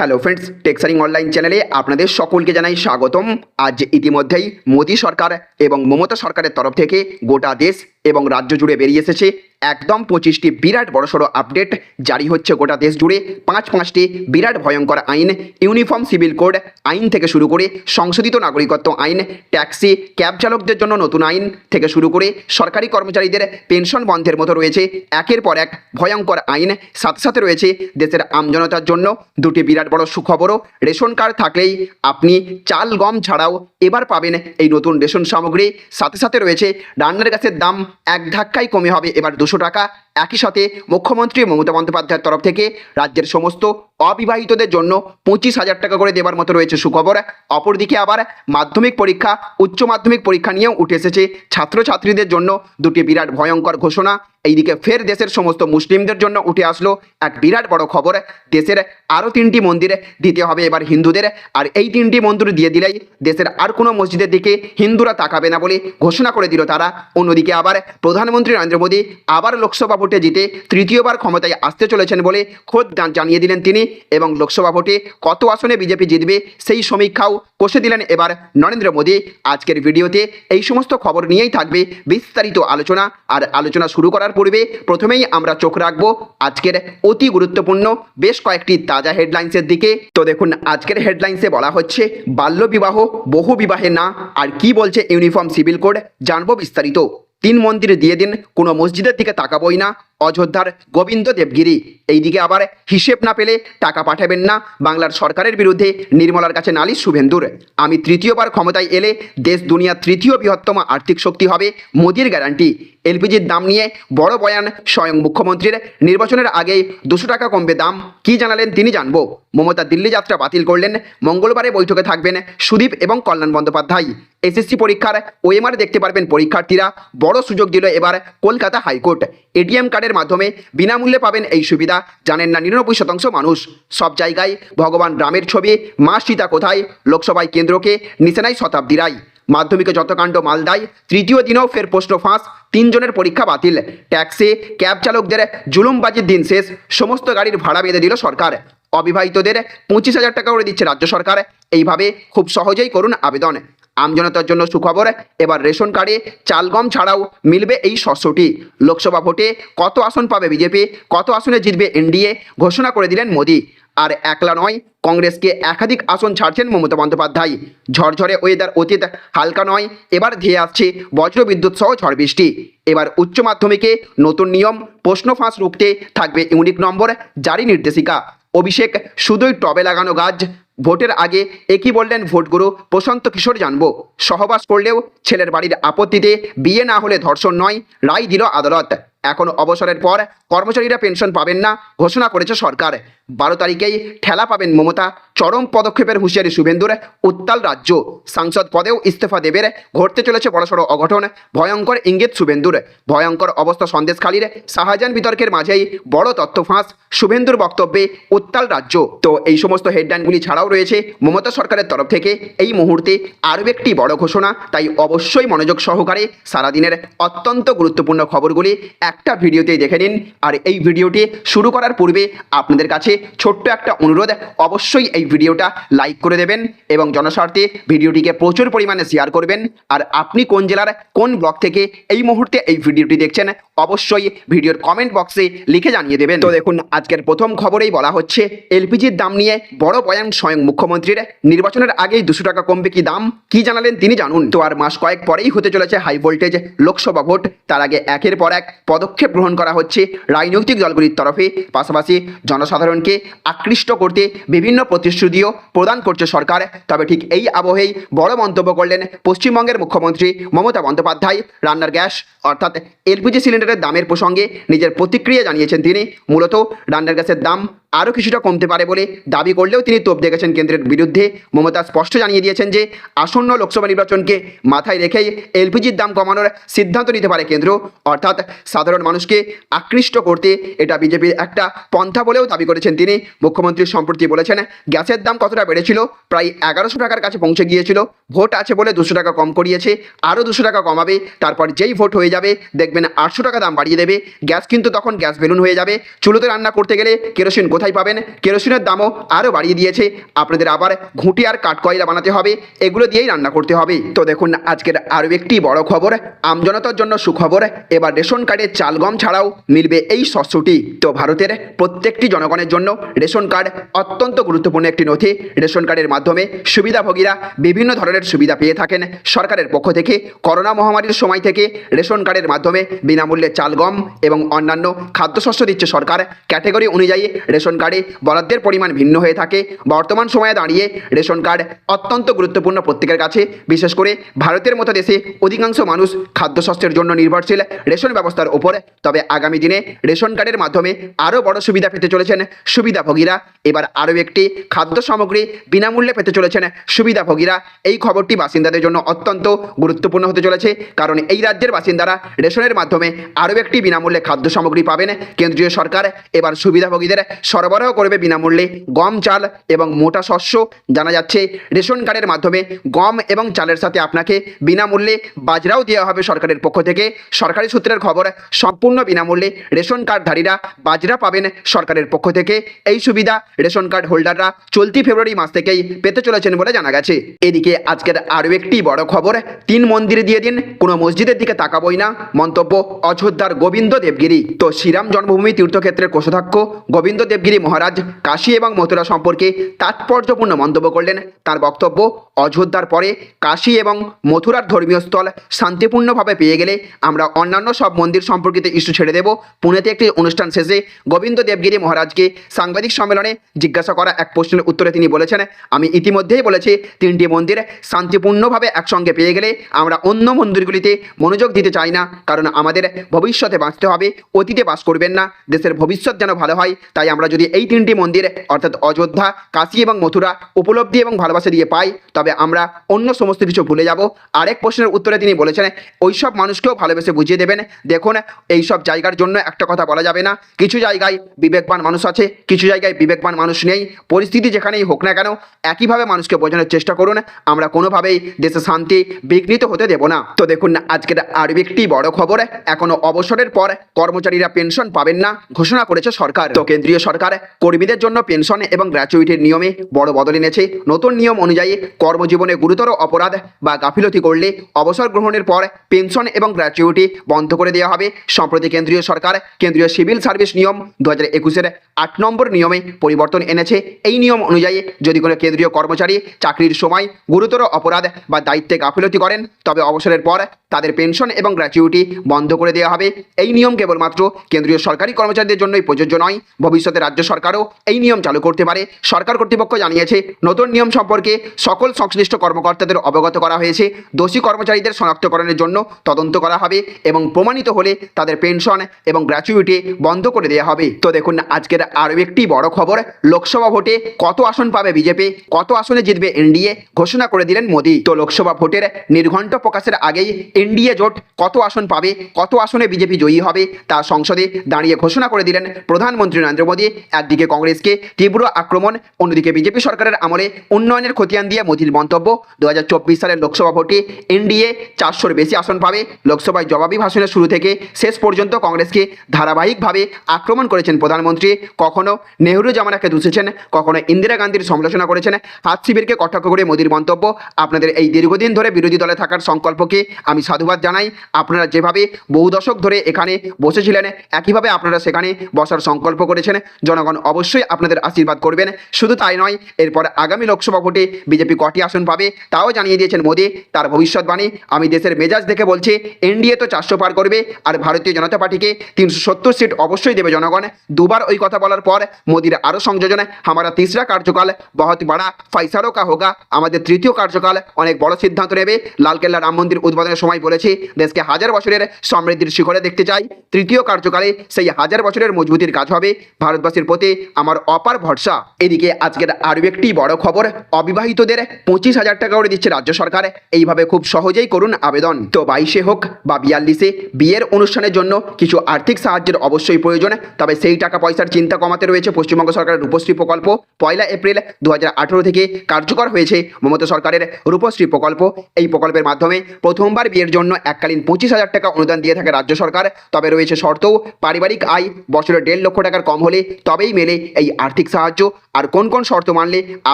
Hello friends টেক্সারিং online চ্যানেলে আপনাদের সকলকে জানাই স্বাগতম। আজ ইতিমধ্যেই মোদী সরকার এবং মমতা সরকারের তরফ থেকে গোটা দেশ এবং রাজ্য জুড়ে বেরিয়ে এসেছে একদম পঁচিশটি বিরাট বড়সড় আপডেট জারি হচ্ছে গোটা দেশ জুড়ে পাঁচ পাঁচটি বিরাট ভয়ঙ্কর আইন ইউনিফর্ম সিভিল কোড আইন থেকে শুরু করে সংশোধিত নাগরিকত্ব আইন ট্যাক্সি ক্যাব চালকদের জন্য নতুন আইন থেকে শুরু করে সরকারি কর্মচারীদের পেনশন বন্ধের মতো রয়েছে। একের পর এক ভয়ঙ্কর আইন, সাথে সাথে রয়েছে দেশের আমজনতার জন্য দুটি বিরাট বড় সুখবরও। রেশন কার্ড থাকলেই আপনি চাল, গম ছাড়াও এবার পাবেন এই নতুন রেশন সামগ্রী। সাথে সাথে রয়েছে রান্নার গ্যাসের দাম এক ধাক্কায় কমে হবে। এবার দুশো টাকা। একই সাথে মুখ্যমন্ত্রী মমতা বন্দ্যোপাধ্যায়ের তরফ থেকে রাজ্যের সমস্ত অবিবাহিতদের জন্য পঁচিশ হাজার টাকা করে দেওয়ার মতো রয়েছে সুখবর। অপরদিকে আবার মাধ্যমিক পরীক্ষা, উচ্চ মাধ্যমিক পরীক্ষা নিয়েও উঠে এসেছে ছাত্রছাত্রীদের জন্য দুটি বিরাট ভয়ঙ্কর ঘোষণা। এইদিকে ফের দেশের সমস্ত মুসলিমদের জন্য উঠে আসলো এক বিরাট বড় খবর। দেশের আরও তিনটি মন্দির দিতে হবে এবার হিন্দুদের। আর এই তিনটি মন্দির দিয়ে দিলেই দেশের আর কোনো মসজিদের দিকে হিন্দুরা তাকাবে না বলে ঘোষণা করে দিল তারা। অন্যদিকে আবার প্রধানমন্ত্রী নরেন্দ্র মোদী আবার লোকসভা ভোটে জিতে তৃতীয়বার ক্ষমতায় আসতে চলেছেন বলে খোদ জানিয়ে দিলেন তিনি এবং লোকসভা ভোটে কত আসনে বিজেপি জিতবে সেই সমীক্ষাও কষে দিলেন এবার নরেন্দ্র মোদী। আজকের ভিডিওতে এই সমস্ত খবর নিয়েই থাকবে বিস্তারিত আলোচনা। আর আলোচনা শুরু করার পূর্বে প্রথমেই আমরা চোখ রাখব আজকের অতি গুরুত্বপূর্ণ বেশ কয়েকটি তাজা হেডলাইন্সের দিকে। তো দেখুন, আজকের হেডলাইন্সে বলা হচ্ছে, বাল্যবিবাহ, বহু বিবাহে না, আর কি বলছে ইউনিফর্ম সিভিল কোড? জানব বিস্তারিত। তিন মন্দিরে দিয়ে দিন কোনো মসজিদের দিকে তাকাবই না। অযোধ্যার গোবিন্দ দেবগিরি। এইদিকে আবার হিসেব না পেলে টাকা পাঠাবেন না বাংলার সরকারের বিরুদ্ধে নির্মলার কাছে নালিশ শুভেন্দুর। আমি তৃতীয়বার ক্ষমতায় এলে দেশ দুনিয়ার তৃতীয় বৃহত্তম আর্থিক শক্তি হবে মোদির গ্যারান্টি। এলপিজির দাম নিয়ে বড় বয়ান স্বয়ং মুখ্যমন্ত্রীর। নির্বাচনের আগেই দুশো টাকা কমবে দাম। কি জানালেন তিনি জানব। মমতা দিল্লি যাত্রা বাতিল করলেন। মঙ্গলবারে বৈঠকে থাকবেন সুদীপ এবং কল্যাণ বন্দ্যোপাধ্যায়। এসএসসি পরীক্ষার ওএমআর দেখতে পারবেন পরীক্ষার্থীরা। বড় সুযোগ দিল এবার কলকাতা হাইকোর্ট। এটিএম কার্ডের মাধ্যমে বিনামূল্যে পাবেন এই সুবিধা। জানেন না, নিরানব্বই শতাংশ মানুষ। সব জায়গায় ভগবান রামের ছবি। মা সীতা কোথায়? লোকসভায় কেন্দ্রকে নিশানায় শতাব্দী রায়। মাধ্যমিকে যতকাণ্ড মালদায়, তৃতীয় দিনেও ফের প্রশ্ন ফাঁস তিনজনের পরীক্ষা বাতিল। ট্যাক্সি, ক্যাব চালকদের জুলুমবাজির দিন শেষ। সমস্ত গাড়ির ভাড়া বেঁধে দিল সরকার। অবিবাহিতদের পঁচিশ হাজার টাকা করে দিচ্ছে রাজ্য সরকার। এইভাবে খুব সহজেই করুন আবেদন। আমজনতার জন্য সুখবর। এবার রেশন কার্ডে চাল গম ছাড়াও মিলবে এই শস্যটি লোকসভা ভোটে কত আসন পাবে বিজেপি? কত আসনে জিতবে এনডিএ? ঘোষণা করে দিলেন মোদি। আর একলা নয়, কংগ্রেসকে একাধিক আসন ছাড়ছেন মমতা বন্দ্যোপাধ্যায়। ঝরঝরে ওয়েদার অতীত হালকা নয়, এবার ধেয়ে আসছে বজ্রবিদ্যুৎ সহ ঝড় বৃষ্টি। এবার উচ্চ মাধ্যমিকে নতুন নিয়ম, প্রশ্ন ফাঁস রুখতে থাকবে ইউনিক নম্বর, জারি নির্দেশিকা। অভিষেক, শুধুই টবে লাগানো গাছ ভোটের আগে একই বললেন ভোটগুরু প্রশান্ত কিশোর জানব। সহবাস করলেও ছেলের বাড়ির আপত্তিতে বিয়ে না হলে ধর্ষণ নয়, রায় দিল আদালত। এখন অবসরের পর কর্মচারীরা পেনশন পাবেন না, ঘোষণা করেছে সরকার। বারো তারিখেই ঠেলা পাবেন মমতা। চরম পদক্ষেপের হুঁশিয়ারি শুভেন্দুর। উত্তাল রাজ্য। সাংসদ পদেও ইস্তফা দেবের। ঘটতে চলেছে বড়সড় অঘটন। ভয়ঙ্কর ইঙ্গিত শুভেন্দুর। ভয়ঙ্কর অবস্থা সন্দেশখালীর শাহজাহান বিতর্কের মাঝেই বড় তথ্য ফাঁস শুভেন্দুর বক্তব্যে উত্তাল রাজ্য। তো এই সমস্ত হেডলাইনগুলি ছাড়াও রয়েছে মমতা সরকারের তরফ থেকে এই মুহূর্তে আরও একটি বড় ঘোষণা। তাই অবশ্যই মনোযোগ সহকারে সারাদিনের অত্যন্ত গুরুত্বপূর্ণ খবরগুলি একটা ভিডিওতেই দেখে নিন। আর এই ভিডিওটি শুরু করার পূর্বে আপনাদের কাছে ছোট্ট একটা অনুরোধ অবশ্যই এই ভিডিওটা লাইক করে দেবেন এবং জনস্বার্থে ভিডিওটিকে প্রচুর পরিমাণে শেয়ার করবেন। আর আপনি কোন জেলার কোন ব্লক থেকে এই মুহূর্তে এই ভিডিওটি দেখছেন, অবশ্যই ভিডিওর কমেন্ট বক্সে লিখে জানিয়ে দেবেন। তো দেখুন, আজকের প্রথম খবরেই বলা হচ্ছে, এলপিজির দাম নিয়ে বড় বয়ান স্বয়ং মুখ্যমন্ত্রীর। নির্বাচনের আগেই দুশো টাকা কমবে কি দাম? কি জানালেন তিনি জানুন। তো আর মাস কয়েক পরেই হতে চলেছে হাই ভোল্টেজ লোকসভা ভোট। তার আগে একের পর এক পদক্ষেপ গ্রহণ করা হচ্ছে রাজনৈতিক দলগুলির তরফে। পাশাপাশি জনসাধারণকে আকৃষ্ট করতে বিভিন্ন প্রতিশ্রুতিও প্রদান করছে সরকার। তবে ঠিক এই আবহেই বড় মন্তব্য করলেন পশ্চিমবঙ্গের মুখ্যমন্ত্রী মমতা বন্দ্যোপাধ্যায়। রান্নার গ্যাস, অর্থাৎ এলপিজি সিলিন্ডারের দামের প্রসঙ্গে নিজের প্রতিক্রিয়া জানিয়েছেন তিনি। মূলত রান্নার গ্যাসের দাম আরও কিছুটা কমতে পারে বলে দাবি করলেও তিনি তোপ দেখেছেন কেন্দ্রের বিরুদ্ধে। মমতা স্পষ্ট জানিয়ে দিয়েছেন যে, আসন্ন লোকসভা নির্বাচনকে মাথায় রেখেই এলপিজির দাম কমানোর সিদ্ধান্ত নিতে পারে কেন্দ্র। অর্থাৎ সাধারণ মানুষকে আকৃষ্ট করতে এটা বিজেপির একটা পন্থা বলেও দাবি করেছেন তিনি মুখ্যমন্ত্রী সম্প্রতি বলেছেন, গ্যাসের দাম কতটা বেড়েছিল? প্রায় এগারোশো টাকার কাছে পৌঁছে গিয়েছিল। ভোট আছে বলে দুশো টাকা কম করিয়েছে, আরও দুশো টাকা কমাবে, তারপর যেই ভোট হয়ে যাবে, দেখবেন আটশো টাকা দাম বাড়িয়ে দেবে। গ্যাস কিন্তু তখন গ্যাস বেলুন হয়ে যাবে। চুলোতে রান্না করতে গেলে কেরোসিন কোথায় পাবেন? কেরোসিনের দামও আরও বাড়িয়ে দিয়েছে। আপনাদের আবার ঘুঁটি আর কাঠকয়লা বানাতে হবে, এগুলো দিয়েই রান্না করতে হবে। তো দেখুন, আজকের আরও একটি বড় খবর আমজনতার জন্য সুখবর। এবার রেশন কার্ডে চাল গম ছাড়াও মিলবে এই শস্যটি তো ভারতের প্রত্যেকটি জনগণের জন্য রেশন কার্ড অত্যন্ত গুরুত্বপূর্ণ একটি নথি। রেশন কার্ডের মাধ্যমে সুবিধাভোগীরা বিভিন্ন ধরনের সুবিধা পেয়ে থাকেন। সরকারের পক্ষ থেকে করোনা মহামারীর সময় থেকে রেশন কার্ডের মাধ্যমে বিনামূল্যে চাল, গম এবং অন্যান্য খাদ্যশস্য দিচ্ছে সরকার। ক্যাটেগরি অনুযায়ী রেশন কার্ডে বরাদ্দের পরিমাণ ভিন্ন হয়ে থাকে। বর্তমান সময়ে দাঁড়িয়ে রেশন কার্ড অত্যন্ত গুরুত্বপূর্ণ প্রত্যেকের কাছে। বিশেষ করে ভারতের মতো দেশে অধিকাংশ মানুষ খাদ্যশস্যের জন্য নির্ভরশীল রেশন ব্যবস্থার ওপর। তবে আগামী দিনে রেশন কার্ডের মাধ্যমে আরও বড় সুবিধা পেতে চলেছেন সুবিধাভোগীরা এবার আরও একটি খাদ্য সামগ্রী বিনামূল্যে পেতে চলেছেন সুবিধাভোগীরা এই খবরটি বাসিন্দাদের জন্য অত্যন্ত গুরুত্বপূর্ণ হতে চলেছে, কারণ এই রাজ্যের বাসিন্দারা রেশনের মাধ্যমে আরও একটি বিনামূল্যে খাদ্য সামগ্রী পাবেন। কেন্দ্রীয় সরকার এবার সুবিধাভোগীদের সরবরাহ করবে বিনামূল্যে গম, চাল এবং মোটা শস্য। জানা যাচ্ছে, রেশন কার্ডের মাধ্যমে গম এবং চালের সাথে আপনাকে বিনামূল্যে বাজরাও দেওয়া হবে সরকারের পক্ষ থেকে। সরকারি সূত্রের খবর, সম্পূর্ণ বিনামূল্যে রেশন কার্ডধারীরা বাজরা পাবেন সরকারের পক্ষ থেকে। এই সুবিধা রেশন কার্ড হোল্ডাররা চলতি ফেব্রুয়ারি মাস থেকেই পেতে চলেছেন বলে জানা গেছে। এদিকে আজকের আরও একটি বড় খবর, তিন মন্দির দিয়ে দিন, কোনো মসজিদের দিকে তাকাবই না, মন্তব্য অযোধ্যার গোবিন্দ দেবগিরি। তো শ্রীরাম জন্মভূমি তীর্থক্ষেত্রের কোষাধ্যক্ষ গোবিন্দ দেবগিরি মহারাজ, কাশী এবং মথুরা সম্পর্কে তাৎপর্যপূর্ণ মন্তব্য করলেন। তার বক্তব্য, অযোধ্যার পরে কাশী এবং মথুরার ধর্মীয় স্থল শান্তিপূর্ণভাবে পেয়ে গেলে আমরা অন্যান্য সব মন্দির সম্পর্কিত ইস্যু ছেড়ে দেব। পুনেতে একটি অনুষ্ঠান শেষে গোবিন্দ দেবগিরি মহারাজকে সাংবাদিক সম্মেলনে জিজ্ঞাসা করা এক প্রশ্নের উত্তরে তিনি বলেছেন, আমি ইতিমধ্যেই বলেছি, তিনটি মন্দির শান্তিপূর্ণভাবে একসঙ্গে পেয়ে গেলে আমরা অন্য মন্দিরগুলিতে মনোযোগ দিতে চাই না, কারণ আমাদের ভবিষ্যতে বাঁচতে হবে, অতীতে বাস করবেন না, দেশের ভবিষ্যৎ যেন ভালো হয়, তাই আমরা যদি এই তিনটি মন্দির, অর্থাৎ অযোধ্যা, কাশী এবং মথুরা, উপলব্ধি এবং ভালোবাসা দিয়ে পাই, তবে আমরা অন্য সমস্ত কিছু ভুলে যাব। আরেক প্রশ্নের উত্তরে তিনি বলেছেন, ওইসব মানুষকেও ভালোবেসে বুঝিয়ে দেবেন। দেখুন এই সব জায়গার জন্য একটা কথা বলা যাবে না, কিছু জায়গায় বিবেকবান মানুষ আছে কিছু জায়গায় বিবেকবান মানুষ নেই, পরিস্থিতি যেখানেই হোক না কেন, একইভাবে মানুষকে বোঝানোর চেষ্টা করুন। আমরা কোনোভাবেই দেশে শান্তি বিঘ্নিত হতে দেব না। তো দেখুন, আজকের আরও একটি বড় খবর, এখনও অবসরের পর কর্মচারীরা পেনশন পাবেন না ঘোষণা করেছে সরকার। তো কেন্দ্রীয় সরকার কর্মীদের জন্য পেনশন এবং গ্র্যাচুইটির নিয়মে বড় বদল এনেছে। নতুন নিয়ম অনুযায়ী কর্মজীবনে গুরুতর অপরাধ বা গাফিলতি করলে অবসর গ্রহণের পর পেনশন এবং গ্র্যাচুইটি বন্ধ করে দেওয়া হবে। সম্প্রতি কেন্দ্রীয় সরকার, কেন্দ্রীয় সিভিল সার্ভিস নিয়ম দু হাজার একুশের আট নম্বর নিয়মে পরিবর্তন এনেছে। এই নিয়ম অনুযায়ী যদি কোনো কেন্দ্রীয় কর্মচারী চাকরির সময় গুরুতর অপরাধ বা দায়িত্বে গাফিলতি করেন, তবে অবসরের পর তাদের পেনশন এবং গ্র্যাচুইটি বন্ধ করে দেওয়া হবে। এই নিয়ম কেবলমাত্র কেন্দ্রীয় সরকারি কর্মচারীদের জন্যই প্রযোজ্য নয়, ভবিষ্যতে রাজ্য সরকারও এই নিয়ম চালু করতে পারে। সরকার কর্তৃপক্ষ জানিয়েছে, নতুন নিয়ম সম্পর্কে সকল সংশ্লিষ্ট কর্মকর্তাদের অবগত করা হয়েছে। দোষী কর্মচারীদের শনাক্তকরণের জন্য তদন্ত করা হবে এবং প্রমাণিত হলে তাদের পেনশন এবং গ্র্যাচুইটি বন্ধ করে দেওয়া হবে। তো দেখুন, আজকের আরও একটি বড় খবর, লোকসভা ভোটে কত আসন পাবে বিজেপি? কত আসনে জিতবে এনডিএ? ঘোষণা করে দিলেন মোদী। তো লোকসভা ভোটের নির্ঘণ্ট প্রকাশের আগেই এনডিএ জোট কত আসন পাবে, কত আসনে বিজেপি জয়ী হবে, তা সংসদে দাঁড়িয়ে ঘোষণা করে দিলেন প্রধানমন্ত্রী নরেন্দ্র মোদী। একদিকে কংগ্রেসকে তীব্র আক্রমণ, অন্যদিকে বিজেপি সরকারের আমলে উন্নয়নের খতিয়ান দিয়ে মোদীর মন্তব্য। দু হাজার চব্বিশ সালের লোকসভা ভোটে এনডিএ চারশোর বেশি আসন পাবে। লোকসভায় জবাবি ভাষণের শুরু থেকে শেষ পর্যন্ত কংগ্রেসকে ধারাবাহিকভাবে আক্রমণ করেছেন প্রধানমন্ত্রী। কখনো নেহরু জামানাকে দুষেছেন, কখনো ইন্দিরা গান্ধীর সমালোচনা করেছেন। হাত শিবিরকে কটাক্ষ করে মোদীর মন্তব্য, আপনাদের এই দীর্ঘদিন ধরে বিরোধী দলে থাকার সংকল্পকে আমি সাধুবাদ জানাই, আপনারা যেভাবে বহু দশক ধরে এখানে বসেছিলেন, একইভাবে আপনারা সেখানে বসার সংকল্প করেছেন। জনগণ অবশ্যই আপনাদের আশীর্বাদ করবেন। শুধু তাই নয়, এরপর আগামী লোকসভা ভোটে বিজেপি কটি আসন পাবে, তাও জানিয়ে দিয়েছেন মোদী, তার ভবিষ্যৎবাণী। আমি দেশের মেজাজ দেখে বলছি, এনডিএ তো চারশো পার করবে, আর ভারতীয় জনতা পার্টিকে তিনশো সত্তর সিট অবশ্যই দেবে জনগণ। দুবার ওই কথা বলার পর মোদীর আরও সংযোজনে হামারা তিসরা কার্যকাল বহুত বড়া ফাইসারও কা হোগা। আমাদের তৃতীয় কার্যকাল অনেক বড় সিদ্ধান্ত নেবে। লালকেল্লা রাম মন্দির উদ্বোধনের সময় বলেছি, দেশকে হাজার বছরের সমৃদ্ধির শিখরে দেখতে চাই। তৃতীয় কার্যকালে সেই হাজার বছরের মজবুতির কাজ হবে। ভারতবাসীর প্রতি আমার অপার ভরসা। এদিকে আজকের আরও একটি বড় খবর, অবিবাহিতদের পঁচিশ হাজার টাকা করে দিচ্ছে রাজ্য সরকার। এইভাবে খুব সহজেই করুন আবেদন। তো বাইশে হোক বা বিয়াল্লিশে বিয়ের অনুষ্ঠানের জন্য কিছু আর্থিক সাহায্যের অবশ্যই প্রয়োজন, তবে সেই টাকা পয়সার চিন্তা কমাতে রয়েছে পশ্চিমবঙ্গ সরকারের রূপশ্রী প্রকল্প। পয়লা এপ্রিল দু হাজার আঠারো থেকে কার্যকর হয়েছে মমতা সরকারের রূপশ্রী প্রকল্প। এই প্রকল্পের মাধ্যমে প্রথমবার বিয়ের জন্য এককালীন পঁচিশ হাজার টাকা অনুদান দিয়ে থাকে রাজ্য সরকার। তবে রয়েছে শর্তও, পারিবারিক আয় বছরে দেড় লক্ষ টাকার কম হলে তবেই মেলে এই আর্থিক সাহায্য। আর কোন কোন শর্ত মানলে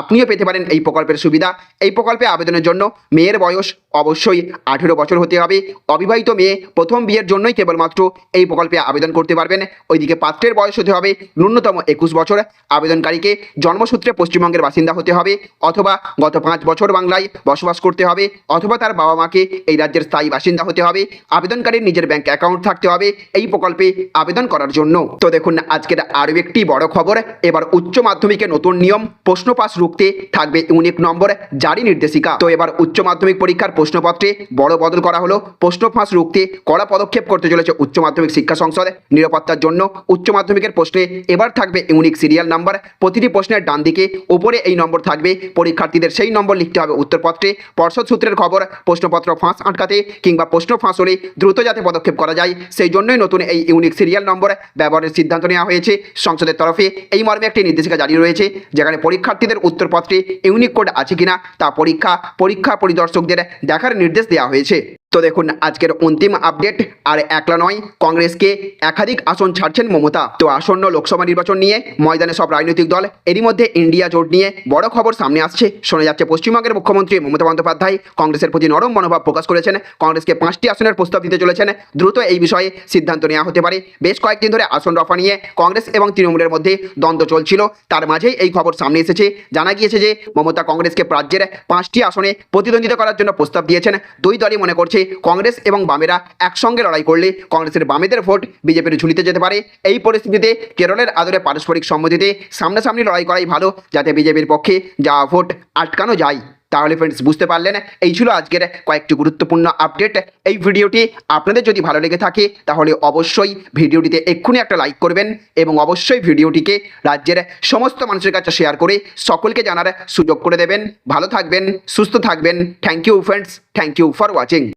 আপনিও পেতে পারেন এই প্রকল্পের সুবিধা। এই প্রকল্পে আবেদনের জন্য মেয়ের বয়স অবশ্যই আঠেরো বছর হতে হবে। অবিবাহিত মেয়ে প্রথম বিয়ের জন্যই কেবলমাত্র এই প্রকল্পে আবেদন করতে পারবেন। ওইদিকে পাত্রের বয়স হতে হবে ন্যূনতম একুশ বছর আবেদনকারীকে জন্মসূত্রে পশ্চিমবঙ্গের বাসিন্দা হতে হবে, অথবা গত পাঁচ বছর বাংলায় বসবাস করতে হবে, অথবা তার বাবা মাকে এই রাজ্যের স্থায়ী বাসিন্দা হতে হবে। আবেদনকারীর নিজের ব্যাংক অ্যাকাউন্ট থাকতে হবে, এই প্রকল্পে আবেদন করার জন্য। তো দেখুন, আজকের আরও একটি বড় খবর, এবার উচ্চ মাধ্যমিকে নতুন নিয়ম, প্রশ্ন পাস রুখতে থাকবে ইউনিক নম্বর জারি নির্দেশিকা। তো এবার উচ্চ মাধ্যমিক পরীক্ষার প্রশ্নপত্রে বড় বদল করা হলো, প্রশ্ন ফাঁস রুখতে কড়া পদক্ষেপ করতে চলেছে উচ্চ মাধ্যমিক শিক্ষা সংসদ। নিরাপত্তার জন্য উচ্চ মাধ্যমিকের প্রশ্নে এবার থাকবে ইউনিক সিরিয়াল নাম্বার প্রতিটি প্রশ্নের ডান দিকে উপরে এই নম্বর থাকবে। পরীক্ষার্থীদের সেই নম্বর লিখতে হবে উত্তরপত্রে। পর্ষদ সূত্রের খবর, প্রশ্নপত্র ফাঁস আটকাতে কিংবা প্রশ্ন ফাঁস হলে দ্রুত যাতে পদক্ষেপ করা যায়, সেই জন্যই নতুন এই ইউনিক সিরিয়াল নম্বর ব্যবহারের সিদ্ধান্ত নেওয়া হয়েছে। সংসদের তরফে এই মর্মে একটি নির্দেশিকা জারি রয়েছে, যেখানে পরীক্ষার্থীদের উত্তরপত্রে ইউনিক কোড আছে কিনা তা পরীক্ষা পরীক্ষা পরিদর্শকদের দেখার নির্দেশ দেওয়া হয়েছে। তো দেখুন, আজকের অন্তিম আপডেট আর একলা নয়, কংগ্রেসকে একাধিক আসন ছাড়ছেন মমতা। তো আসন্ন লোকসভা নির্বাচন নিয়ে ময়দানে সব রাজনৈতিক দল, এরই মধ্যে ইন্ডিয়া জোট নিয়ে বড় খবর সামনে আসছে। শোনা যাচ্ছে পশ্চিমবঙ্গের মুখ্যমন্ত্রী মমতা বন্দ্যোপাধ্যায় কংগ্রেসের প্রতি নরম মনোভাব প্রকাশ করেছেন। কংগ্রেসকে পাঁচটি আসনের প্রস্তাব দিতে চলেছেন। দ্রুত এই বিষয়ে সিদ্ধান্ত নেওয়া হতে পারে। বেশ কয়েকদিন ধরে আসন রফা নিয়ে কংগ্রেস এবং তৃণমূলের মধ্যে দ্বন্দ্ব চলছিল। তার মাঝেই এই খবর সামনে এসেছে। জানা গিয়েছে যে, মমতা কংগ্রেসকে রাজ্যের পাঁচটি আসনে প্রতিদ্বন্দ্বিতা করার জন্য প্রস্তাব দিয়েছেন। দুই দলই মনে করছে কংগ্রেস এবং বামেরা একসঙ্গে লড়াই করলে কংগ্রেসের বামেদের ভোট বিজেপির ঝুলিতে যেতে পারে। এই পরিস্থিতিতে কেরলের আদরে পারস্পরিক সম্মতিতে সামনাসামনি লড়াই করাই ভালো, যাতে বিজেপির পক্ষে যাওয়া ভোট আটকানো যায়। তাহলে ফ্রেন্ডস বুঝতে পারলেন? এই ছিল আজকের কয়েকটি গুরুত্বপূর্ণ আপডেট এই ভিডিওটি আপনাদের যদি ভালো লেগে থাকে, তাহলে অবশ্যই ভিডিওটিতে এক্ষুনি একটা লাইক করবেন এবং অবশ্যই ভিডিওটিকে রাজ্যের সমস্ত মানুষের কাছে শেয়ার করে সকলকে জানার সুযোগ করে দেবেন। ভালো থাকবেন, সুস্থ থাকবেন। Thank you friends thank you for watching